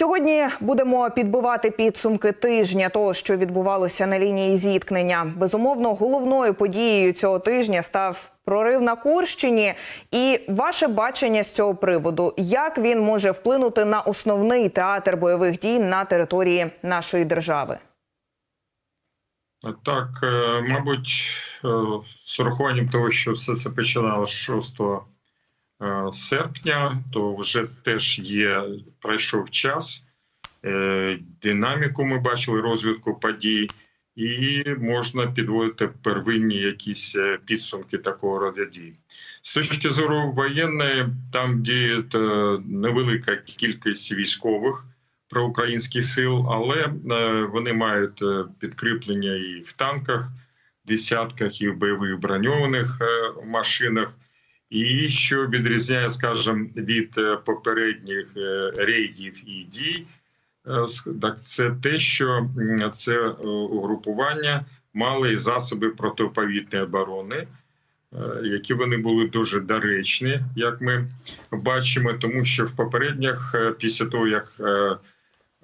Сьогодні будемо підбивати підсумки тижня того, що відбувалося на лінії зіткнення. Безумовно, головною подією цього тижня став прорив на Курщині. І ваше бачення з цього приводу, як він може вплинути на основний театр бойових дій на території нашої держави? Так, е, мабуть, е, з урахуванням того, що все це починалося з 6 е, серпня, то вже теж є пройшов час. Е, Динаміку ми бачили розвитку подій, і можна підводити первинні якісь е, підсумки такого роду дій. З точки зору воєнної, там діє е, невелика кількість військових проукраїнських сил, але е, вони мають е, підкріплення і в танках, десятках, і в бойових броньованих е, машинах. І що відрізняє, скажімо, від е, попередніх е, рейдів і дій, е, так це те, що це угрупування мали і засоби протиповітної оборони, які вони були дуже доречні, як ми бачимо, тому що в попередніх, після того як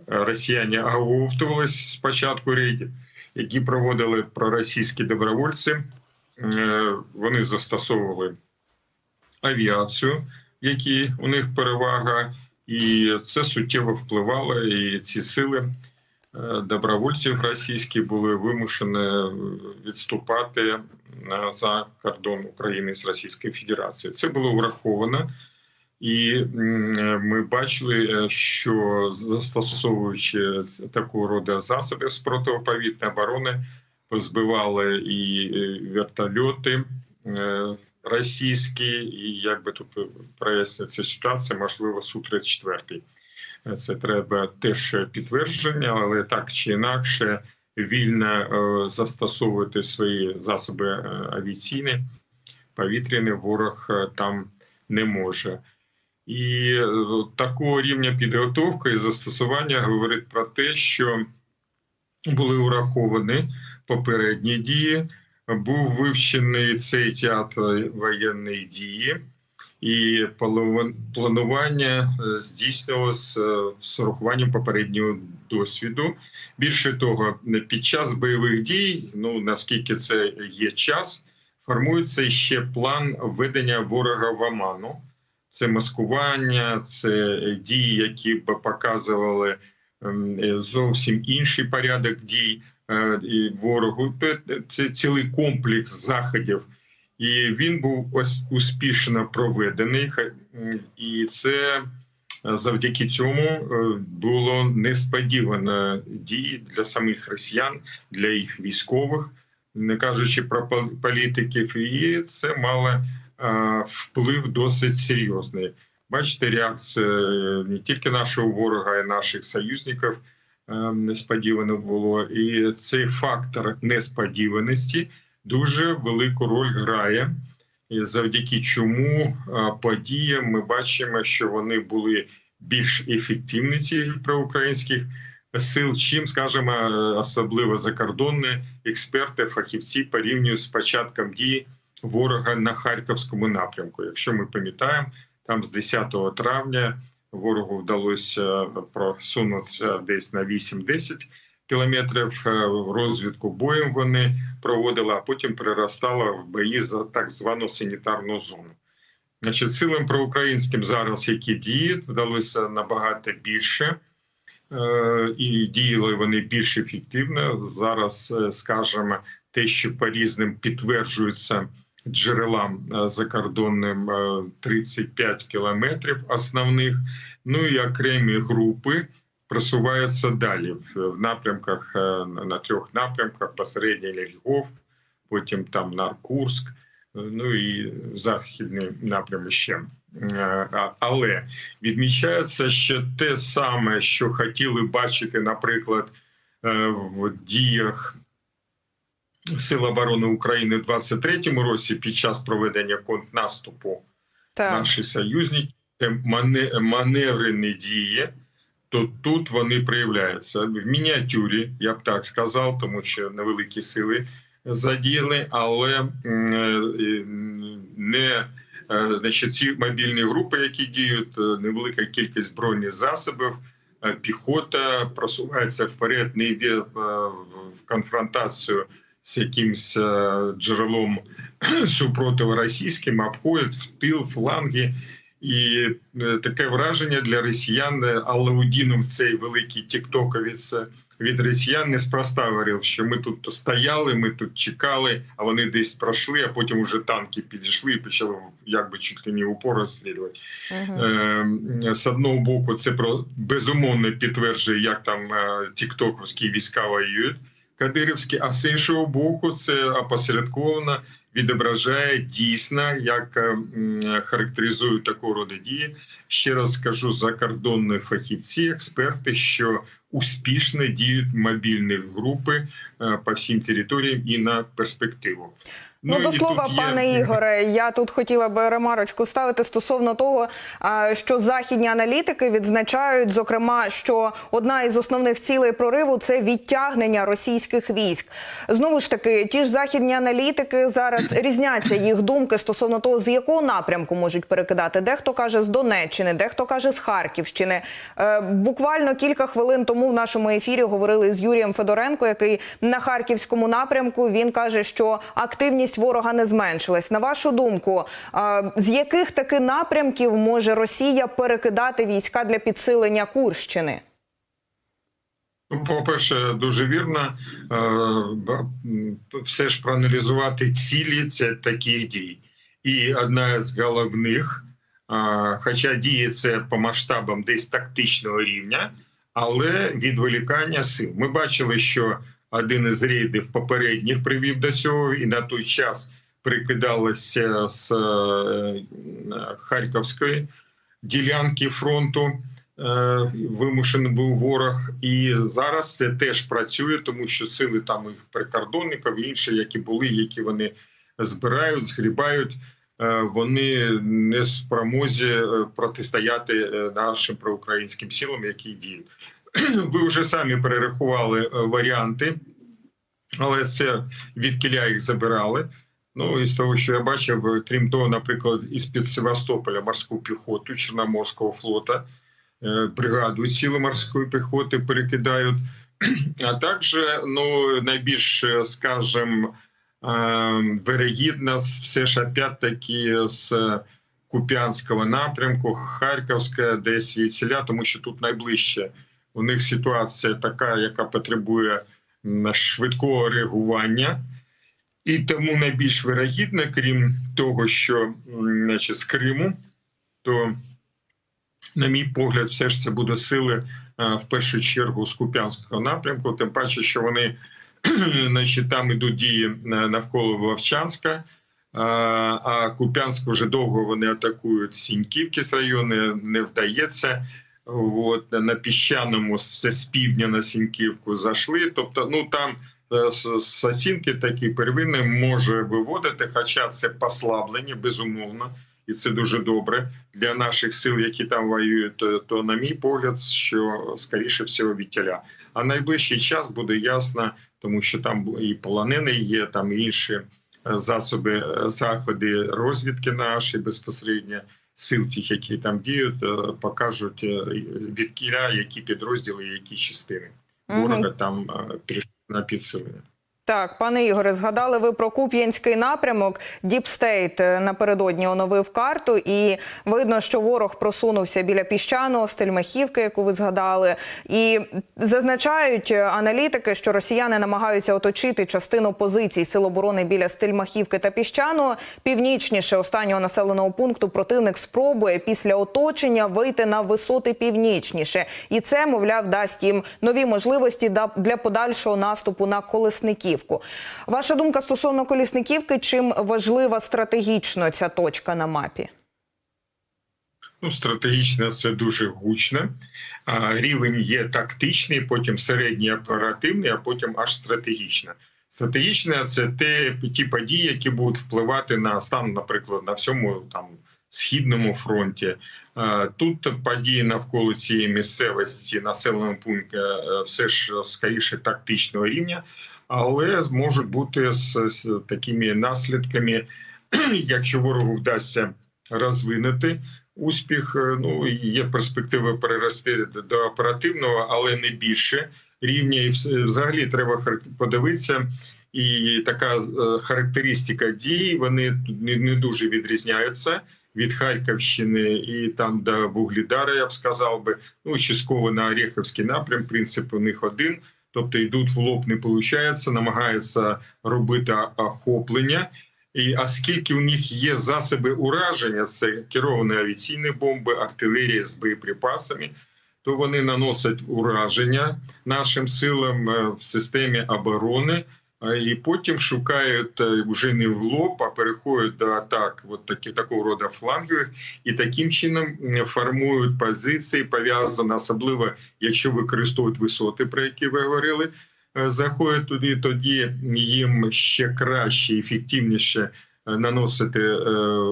росіяни оговтувались спочатку рейдів, які проводили проросійські добровольці, вони застосовували авіацію, в якій у них перевага, і це суттєво впливало. І ці сили е, добровольців російські були вимушені відступати е, за кордон України з Російської Федерації. Це було враховано. І ми бачили, е, що застосовуючи такого роду засоби з протиповітної оборони, позбивали і е, вертольоти російські, і як би тут проясниться ситуація, можливо, су 34 Це треба теж підтвердження, але так чи інакше вільно е, застосовувати свої засоби е, авіаційні, повітряний ворог е, там не може. І такого рівня підготовки і застосування говорить про те, що були ураховані попередні дії, був вивчений цей театр воєнної дії, і планування е, здійснювалося е, з урахуванням попереднього досвіду. Більше того, під час бойових дій, ну наскільки це є час, формується ще план введення ворога в оману це маскування, це дії, які б показували ем, е, зовсім інший порядок дій і ворогу. Т- Це цілий комплекс заходів, і він був ось успішно проведений. І це е, завдяки цьому е, було несподівано дії для самих росіян, для їх військових, не кажучи про політиків, і це мало е, вплив досить серйозний. Бачите, реакція е, не тільки нашого ворога, а й наших союзників е, несподівано було. І цей фактор несподіваності дуже велику роль грає, завдяки чому е, подіям ми бачимо, що вони були більш ефективні ці проукраїнських сил, чим, скажімо, е, особливо закордонні експерти, фахівці порівнюють з початком дії ворога на харківському напрямку. Якщо ми пам'ятаємо, там з 10 травня ворогу вдалося просунутися десь на 8-10 кілометрів. Е, Розвідку боєм вони проводили, а потім переростала в бої за так звану санітарну зону. Значить, силам проукраїнським зараз, які діють, вдалося набагато більше. Е, І діяли вони більш ефективно. Зараз е, скажемо те, що по різним підтверджується джерелам е, закордонним е, 35 кілометрів основних. Ну і окремі групи просуваються далі в напрямках е, на трьох напрямках: посередній Львов, потім там Наркурськ, е, ну і західний напрям ще. Е, Але відмічається ще те саме, що хотіли бачити, наприклад, е, в діях Сил оборони України в 23-му році під час проведення контрнаступу Так. наші союзники це мане- маневрені дії, то тут вони проявляються в мініатюрі, я б так сказав, тому що невеликі сили задіяли, але е, не е, значить, ці мобільні групи, які діють, е, невелика кількість збройних засобів. піхота просувається вперед, не йде в конфронтацію з якимсь е, джерелом супротиву російським, а обходить в тил, фланги. І е, таке враження для росіян е, Алаудінов, цей великий тіктоковець е, від росіян, неспроста говорив, що ми тут стояли, ми тут чекали, а вони десь пройшли, а потім уже танки підійшли і почали якби чуть ли не упор розстрілювати. Мгм. Е, з одного боку, це про безумовно підтверджує, як там тіктоковські війська воюють кадирівські, а з іншого боку, це опосередковано відображає дійсно, як е, характеризують такого роду дії. Ще раз скажу закордонні фахівці, експерти, що успішно діють мобільні групи е, по всім територіям і на перспективу. Ну, до слова, тут є- пане Ігоре, я тут хотіла би ремарочку ставити стосовно того, що західні аналітики відзначають, зокрема, що одна із основних цілей прориву це відтягнення російських військ. Знову ж таки, ті ж західні аналітики зараз різняться їх думки стосовно того, з якого напрямку можуть перекидати. Дехто каже з Донеччини, дехто каже з Харківщини. Е, буквально кілька хвилин тому в нашому ефірі говорили з Юрієм Федоренко, який на харківському напрямку. Він каже, що активність ворога не зменшилась. На вашу думку, е, з яких таки напрямків може Росія перекидати війська для підсилення Курщини? Ну, По-перше, дуже вірно, е, все ж проаналізувати цілі це таких дій. І одна з головних, е, хоча діє це по масштабам десь тактичного рівня, але відволікання сил. Ми бачили, що один із рейдів попередніх привів до цього, і на той час прикидалося з е, Харківської ділянки фронту. Е, вимушений був ворог, і зараз це теж працює, тому що сили там їх прикордонників і інші, які були, які вони збирають, згрібають. е, Вони не спромозі е, протистояти нашим проукраїнським силам, які діють. Ви вже самі перерахували е, варіанти, але це від кіля їх забирали. Ну і з того, що я бачив, е, крім того, наприклад, із під Севастополя морську піхоту Чорноморського флота е, бригаду сили морської піхоти перекидають. А також, ну, найбільш, скажем, е, вирогідно все ж опять-таки з Куп'янського напрямку, Харківська, десь від селя, тому що тут найближче. У них ситуація така, яка потребує швидкого реагування. І тому найбільш вирогідно, крім того, що значить, з Криму, то на мій погляд, все ж це буде сили е, в першу чергу з Куп'янського напрямку. Тим паче, що вони значить, там ідуть дії е, навколо Вовчанська. е, А Куп'янськ вже довго вони атакують Сіньківки з району, не вдається. От на піщаному з півдня на Сіньківку зайшли. Тобто, ну там е, з такі первинні може виводити, хоча це послаблення, безумовно і це дуже добре для наших сил, які там воюють. То, то на мій погляд, що скоріше всього відтяля. А найближчий час буде ясно, тому що там і полонини є, там інші е, засоби, е, заходи розвідки наші безпосередньо. Сил тих, які там діють, е, покажуть е, від кіля, які підрозділи, які частини ворога там е, пішли на підсилення. Так, пане Ігоре, згадали ви про Куп'янський напрямок. Діпстейт напередодні оновив карту, і видно, що ворог просунувся біля піщаного стельмахівки, яку ви згадали. І зазначають аналітики, що росіяни намагаються оточити частину позицій сил оборони біля стельмахівки та піщаного. Північніше останнього населеного пункту противник спробує після оточення вийти на висоти північніше, і це, мовляв, дасть їм нові можливості для подальшого наступу на колесниківку. Ваша думка стосовно колісниківки, чим важлива стратегічно ця точка на мапі? Ну, стратегічно це дуже гучно. Рівень є тактичний, потім середній оперативний, а потім аж стратегічно. Стратегічне це те ті події, які будуть впливати на стан, наприклад, на всьому там східному фронті. Тут події навколо цієї місцевості населеного пункту е, все ж скоріше тактичного рівня, але зможуть бути з, з такими наслідками, якщо ворогу вдасться розвинути успіх. Е, Ну є перспектива перерости до оперативного, але не більше рівня. І взагалі треба подивитися. І така е, характеристика дій вони не, дуже відрізняються від Харківщини і там до Вугледара, я б сказав би. Ну частково на Орехівський напрям. Принцип у них один. Тобто йдуть в лоб, не виходить, намагаються робити охоплення. І оскільки у них є засоби ураження, це керовані авіаційні бомби, артилерія з боєприпасами, то вони наносять ураження нашим силам е, в системі оборони. І потім шукають е, вже не в лоб, а переходять до атак от такі, такого роду флангових, і таким чином формують позиції, пов'язані, особливо якщо використовують висоти, про які ви говорили. е, Заходять туди, тоді їм ще краще, ефективніше е, наносити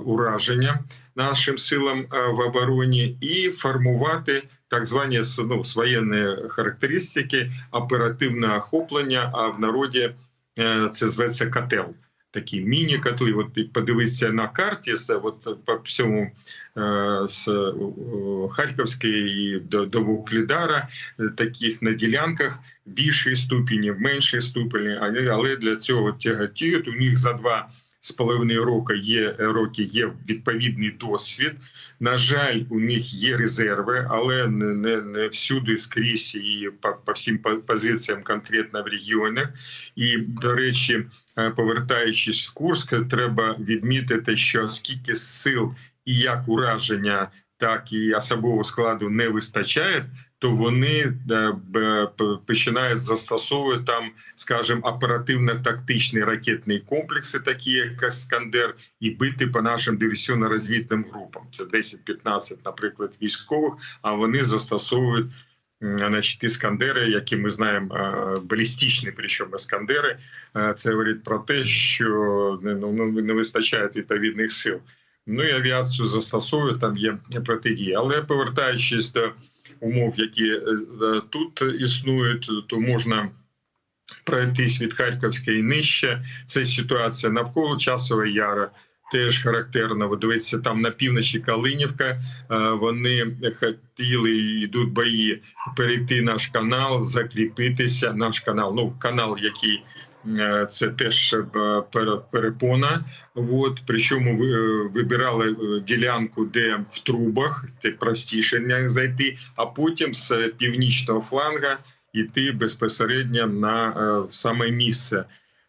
ураження нашим силам в обороні і формувати так звані ну, воєнні характеристики, оперативне охоплення. А в народі це зветься котел. Такі міні-котли. От подивитися на карті, це от по всьому е, з е, Харківської і до, до Вугледара, е, таких на ділянках більші ступені, менші ступені, але для цього тяготіють. У них за два з половиною роки є роки є відповідний досвід. На жаль, у них є резерви, але не, не, не всюди скрізь і по, по всім по- позиціям конкретно в регіонах. І до речі, е, повертаючись в Курськ, треба відмітити, що скільки сил і як ураження. Так і особового складу не вистачає, то вони е, починають застосовувати там, скажімо, оперативно-тактичні ракетні комплекси, такі як Іскандер, і бити по нашим диверсійно-розвідним групам. Це 10-15, наприклад, військових. А вони застосовують значить, іскандери, які ми знаємо, е, балістичні, причому іскандери. Е, Це говорить про те, що ну, ну, не вистачає відповідних сил. Ну і авіацію застосовують, там є протидія. Але повертаючись до умов, які е, е, тут існують, то можна пройтись від Харківської нижче. Це ситуація навколо часового яра. Теж характерно, ви дивіться, там на півночі Калинівка. е, Вони хотіли йдуть бої перейти наш канал, закріпитися. Наш канал, ну канал, який це теж е, пере- перепона. От причому е, вибирали е, ділянку, де в трубах це простіше як зайти, а потім з північного фланга йти безпосередньо на е, саме місце.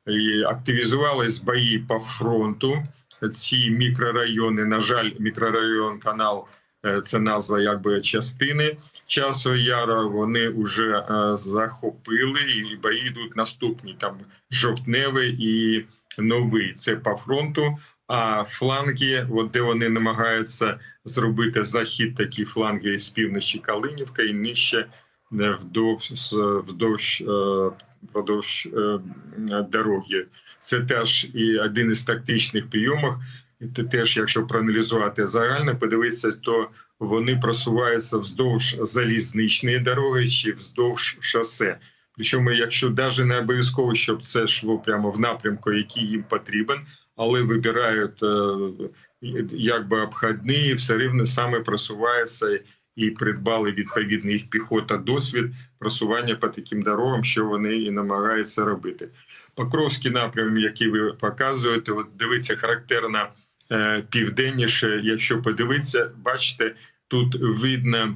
І активізувались бої по фронту. Ці мікрорайони, на жаль, мікрорайон канал е, це назва якби частини часу яра. Вони вже е, захопили, і бої йдуть наступні. Там жовтневий і новий. Це по фронту. А фланги, от де вони намагаються зробити захід, такі фланги з півночі Калинівка і нижче е, вдовж вдовж, е, вдовж е, дороги. Це теж і один із тактичних прийомів. І те- теж, якщо проаналізувати загально, подивитися, то вони просуваються вздовж залізничної дороги чи вздовж шосе. Причому, якщо навіть не обов'язково, щоб це йшло прямо в напрямку, який їм потрібен, але вибирають е, якби обходні, все рівно саме просуваються і придбали відповідний їх піхота досвід просування по таким дорогам, що вони і намагаються робити. Покровський напрям, який ви показуєте, от дивиться характерно е, південніше. Якщо подивитися, бачите, тут видно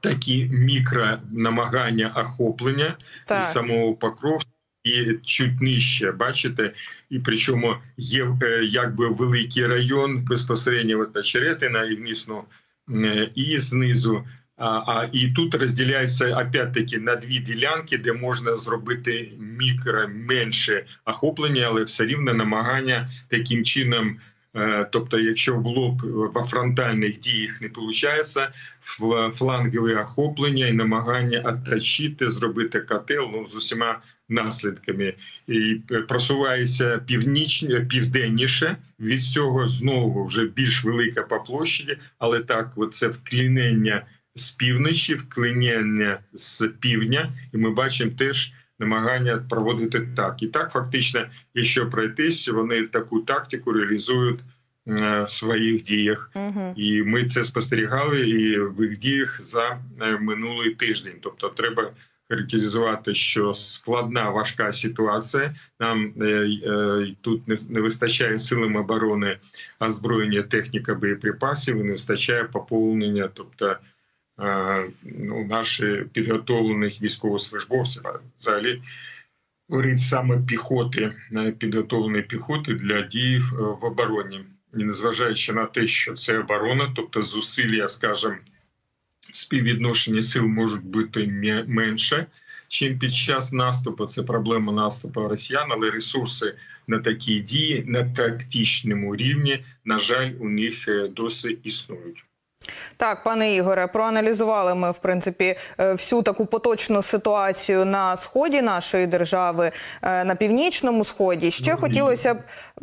такі мікро намагання охоплення Так. самого Покровська. І чуть нижче, бачите, і причому є е, якби великий район безпосередньо от Очеретина і вниз, ну, е, і знизу. А, а і тут розділяється опять-таки на дві ділянки, де можна зробити мікро менше охоплення, але все рівно намагання таким чином. Е, Тобто, якщо в лоб во фронтальних діях не виходить, флангові охоплення і намагання отточити, зробити котел ну, з усіма наслідками. І просувається північ, південніше. Від цього знову вже більш велика по площаді, але так, це вклінення з півночі, вклинення з півдня, і ми бачимо теж намагання проводити так. І так, фактично, якщо пройтись, вони таку тактику реалізують е, в своїх діях. Угу. І ми це спостерігали і в їх діях за е, минулий тиждень. Тобто, треба характеризувати, що складна важка ситуація. Нам е, е, тут не, не вистачає силам оборони озброєння, техніка, боєприпасів, і не вистачає поповнення, тобто ну, наші підготовлених військовослужбовців, взагалі. Говорить саме піхоти, е, підготовленої піхоти для дій в в обороні і незважаючи на те, що це оборона, тобто зусилля, скажімо, співвідношення сил можуть бути менше, чим під час наступу. Це проблема наступу росіян, але ресурси на такі дії на тактичному рівні, на жаль, у них е, досі існують. Так, пане Ігоре, проаналізували ми в принципі е, всю таку поточну ситуацію на сході нашої держави, е, на північному сході. Ще Ну, хотілося б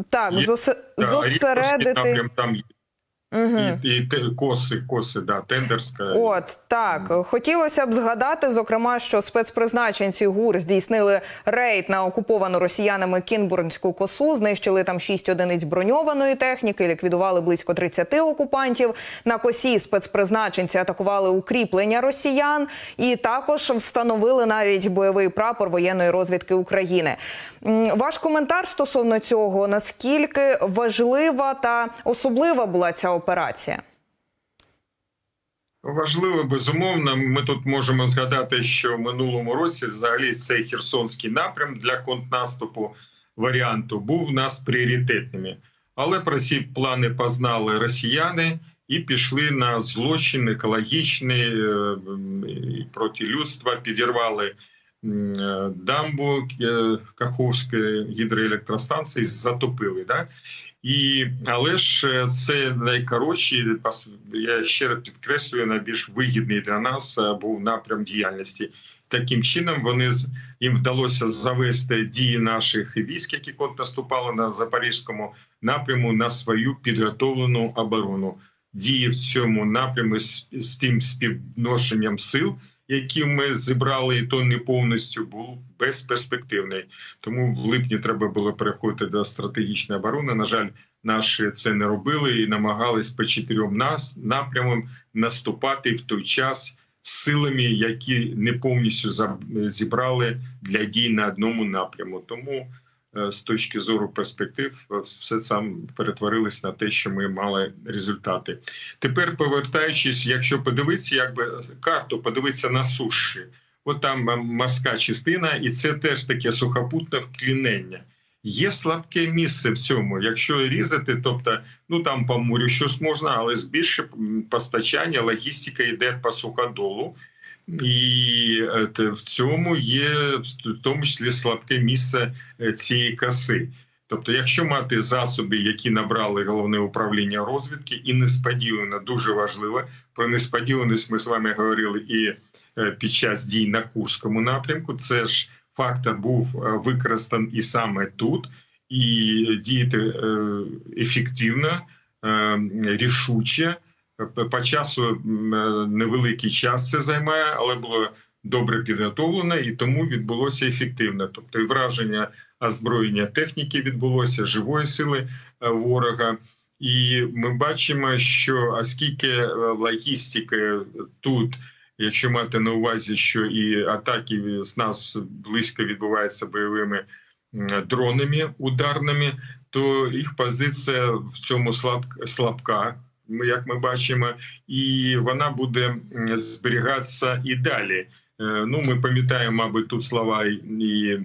так є- зос... Да, зосередити. Є, там, там є. Угу. І, і те- коси, коси, да, тендерська. От так хотілося б згадати, зокрема, що спецпризначенці ГУР здійснили рейд на окуповану росіянами Кінбурнську косу, знищили там шість одиниць броньованої техніки, ліквідували близько 30 окупантів. На косі спецпризначенці атакували укріплення росіян і також встановили навіть бойовий прапор воєнної розвідки України. Ваш коментар стосовно цього наскільки важлива та особлива була ця операція? Важливо, безумовно. Ми тут можемо згадати, що в минулому році взагалі цей херсонський напрям для контрнаступу варіанту був у нас пріоритетними. Але про ці плани познали росіяни і пішли на злочин екологічний е, проти людства, підірвали дамбу е, Каховської гідроелектростанції, затопили. Да? І, але ж е, це найкоротший, я ще раз підкреслюю, найбільш вигідний для нас е, був напрям діяльності. Таким чином вони їм вдалося завести дії наших військ, які контрнаступали на запорізькому напряму на свою підготовлену оборону. Дії в цьому напрямі з, з тим співношенням сил, які ми зібрали, і то не повністю був безперспективний. Тому в липні треба було переходити до стратегічної оборони. На жаль, наші це не робили і намагались по чотирьом нас напрямам наступати в той час силами, які не повністю зібрали для дій на одному напряму. Тому з точки зору перспектив, е, все це перетворилось на те, що ми мали результати. Тепер повертаючись, якщо подивитися, якби карту, подивитися на суші. От там морська частина, і це теж таке сухопутне вклінення. Є слабке місце в цьому. Якщо різати, тобто ну там по морю щось можна, але збільше постачання, логістика йде по суходолу. І е, в цьому є в тому числі слабке місце е, цієї коси. Тобто, якщо мати засоби, які набрали головне управління розвідки, і несподівано дуже важливо про несподіваність, ми з вами говорили і е, під час дій на Курському напрямку. Це ж фактор був використаний і саме тут, і діяти ефективно, е, рішуче. По- часу е, невеликий час це займає, але було добре підготовлено, і тому відбулося ефективно. Тобто, враження озброєння техніки відбулося, живої сили е, ворога. І ми бачимо, що оскільки е, логістика тут, якщо мати на увазі, що і атаки з нас близько відбуваються бойовими дронами ударними, то їх позиція в цьому слаб- слабка. Як ми бачимо, і вона буде зберігатися і далі. Е, Ну, ми пам'ятаємо, мабуть, тут слова і-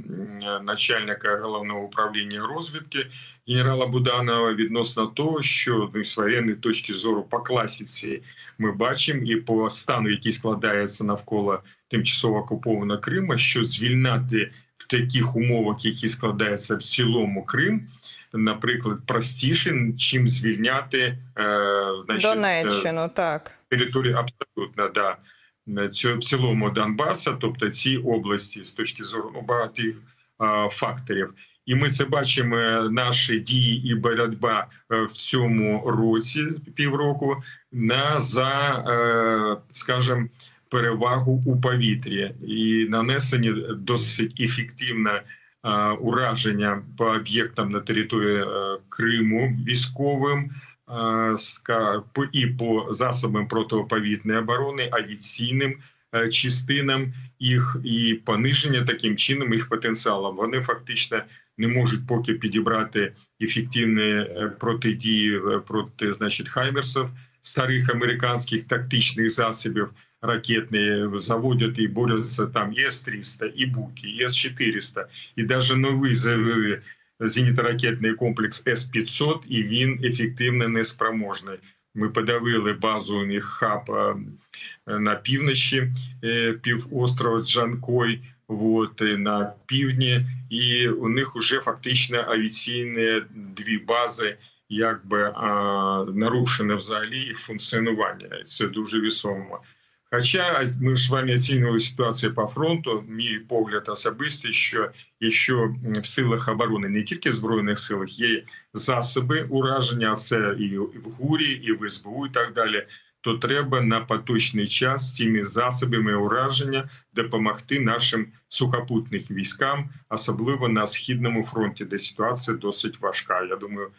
начальника головного управління розвідки генерала Буданова відносно того, що ну, з воєнної точки зору по класіці ми бачимо і по стану, який складається навколо тимчасово окупованого Криму, що звільняти в таких умовах, які складаються в цілому Крим, наприклад, простіше, чим звільняти е, значить, е, Донеччину, так. території абсолютно да в цілому Донбаса, тобто ці області з точки зору ну, багатих а, факторів. І ми це бачимо е, наші дії і боротьба е, в цьому році півроку на за, е, скажімо, перевагу у повітрі і нанесені досить ефективне е, ураження по об'єктам на території е, Криму військовим ска- і по засобам протиповітряної оборони, авіаційним е, частинам їх і пониження таким чином їх потенціалу. Вони фактично не можуть поки підібрати ефективні е, протидії е, проти значить хаймерсів, старих американських тактичних засобів ракетні заводять і борються там і С-300, і Буки, і С-400, і навіть новий заявили зенітно-ракетний комплекс С-500, і він ефективно неспроможний. Ми подавили базу у них хаб е, на півночі е, півострова Джанкой, вот, на півдні, і у них вже фактично авіаційні дві бази якби а, нарушене взагалі їх функціонування. Це дуже вісомо. Хоча ми ж з вами оцінювали ситуацію по фронту, мій погляд особистий, що якщо в силах оборони не тільки в збройних силах є засоби ураження, а це і в ГУРі, і в СБУ, і так далі. То треба на поточний час цими засобами ураження допомогти нашим сухопутним військам, особливо на східному фронті, де ситуація досить важка. Я думаю,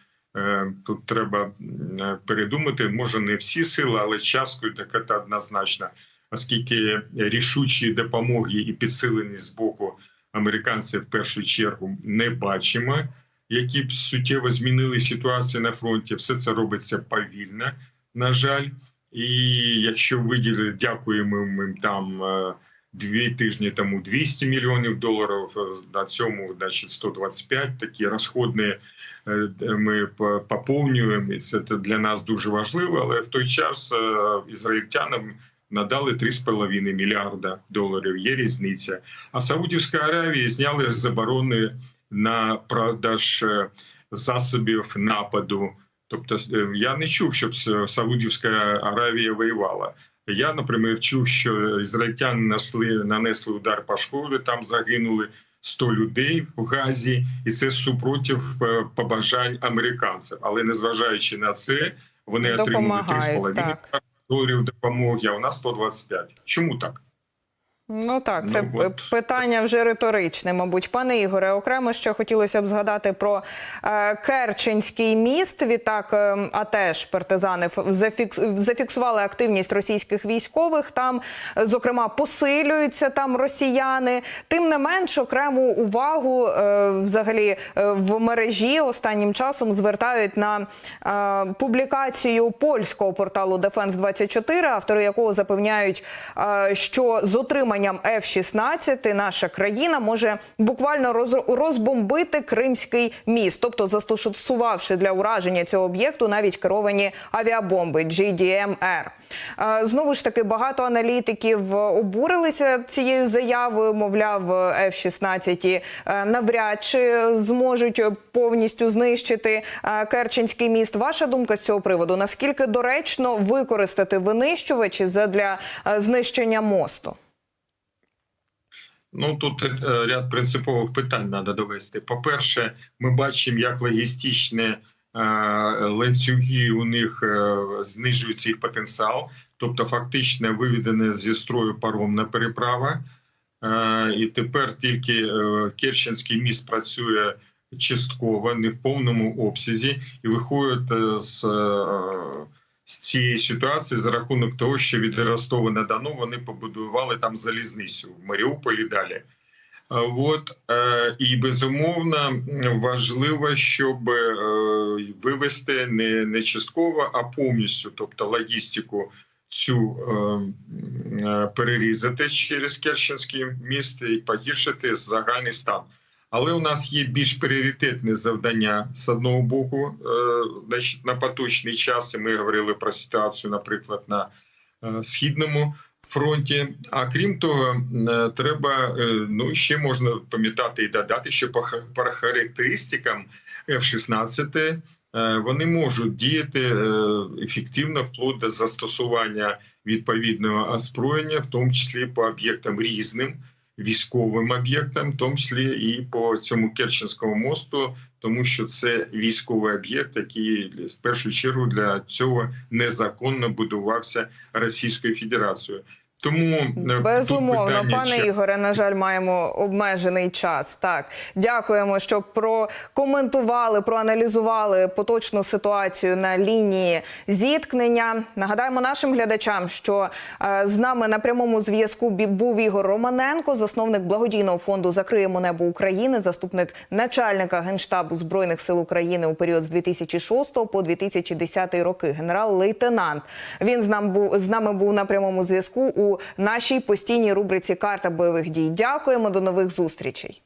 тут треба е, передумати. Може, не всі сили, але часткою так це однозначно, оскільки рішучі допомоги і підсиленість з боку американців в першу чергу не бачимо, які б суттєво змінили ситуацію на фронті. Все це робиться повільно, на жаль. І якщо виділили, дякуємо ми там е, дві тижні тому 200 мільйонів доларів, е, на цьому значить 125, такі розходні е, ми поповнюємо. І це для нас дуже важливо. Але в той час е, ізраїльтянам надали 3,5 мільярда доларів. Є різниця. А Саудівська Аравія зняли заборони на продаж засобів нападу. Тобто я не чув, щоб Саудівська Аравія воювала. Я, наприклад, чув, що ізраїльтяни нанесли, нанесли удар по школі, там загинули 100 людей в Газі, і це супротив е, побажань американців. Але незважаючи на це, вони отримали Допомагають, 3,5 так. доларів допомоги, а у нас 125. Чому так? Ну так, це Ну, от. питання вже риторичне, мабуть. Пане Ігоре, окремо ще хотілося б згадати про е, Керченський міст. Відтак, е, а теж партизани зафікс, зафіксували активність російських військових. Там, зокрема, посилюються там росіяни. Тим не менш, окрему увагу е, взагалі е, в мережі останнім часом звертають на е, публікацію польського порталу Defense 24 автори якого запевняють, е, що з отриманням F-16 наша країна може буквально роз- розбомбити Кримський міст, тобто застосувавши для ураження цього об'єкту навіть керовані авіабомби GDM-R. Е, Знову ж таки, багато аналітиків обурилися цією заявою. Мовляв, F-16 е, навряд чи зможуть повністю знищити е, Керченський міст. Ваша думка з цього приводу? Наскільки доречно використати винищувачі для знищення мосту? Ну тут е, ряд принципових питань треба довести. По-перше, ми бачимо, як логістичні е, ланцюги у них е, знижується їх потенціал, тобто фактично виведена зі строю паромна переправа. І тепер тільки Керченський міст працює частково, не в повному обсязі, і виходить з, з цієї ситуації за рахунок того, що від Ростова на Дону вони побудували там залізницю в Маріуполі далі. Е, От е, і безумовно важливо, щоб е, вивести не, не частково, а повністю, тобто логістику цю е, перерізати через Керченський міст і погіршити загальний стан. Але у нас є більш пріоритетне завдання з одного боку, е, на поточний час. І ми говорили про ситуацію, наприклад, на е, східному фронті. А крім того, е, треба ну ще можна пам'ятати і додати, що по ха- по характеристикам F-16 е, вони можуть діяти ефективно вплоть до застосування відповідного озброєння, в тому числі по об'єктам різним. Військовим об'єктам, в тому числі і по цьому Керченському мосту, тому що це військовий об'єкт, який в першу чергу для цього незаконно будувався Російською Федерацією. Тому е, тут Безумовно, питання, пане чи- Ігоре, на жаль, маємо обмежений час. Так, дякуємо, що прокоментували, проаналізували поточну ситуацію на лінії зіткнення. Нагадаємо нашим глядачам, що е, з нами на прямому зв'язку був Ігор Романенко, засновник благодійного фонду Закриємо небо України, заступник начальника генштабу збройних сил України у період з 2006 по 2010 роки. Генерал-лейтенант. Він з нами був з нами був на прямому зв'язку у нашій постійній рубриці Карта бойових дій. Дякуємо до нових зустрічей.